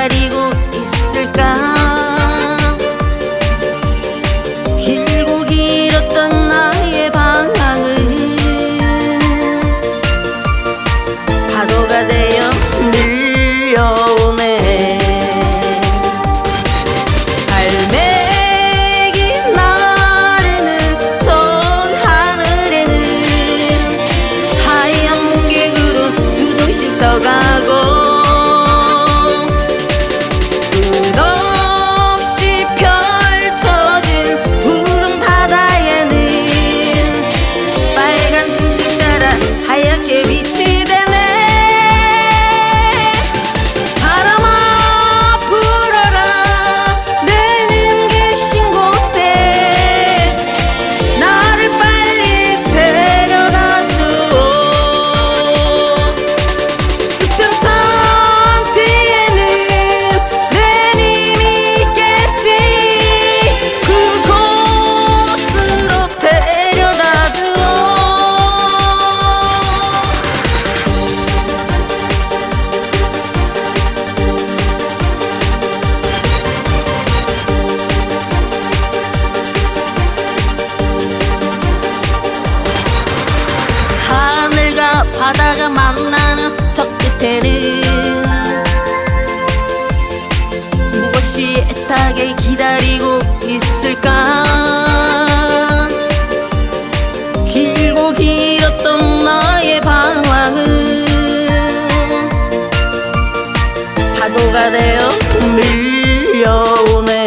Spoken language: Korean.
Rodrigo 바다가 만나는 저 끝에는 무엇이 애타게 기다리고 있을까? 길고 길었던 나의 방황은 파도가 되어 밀려오네.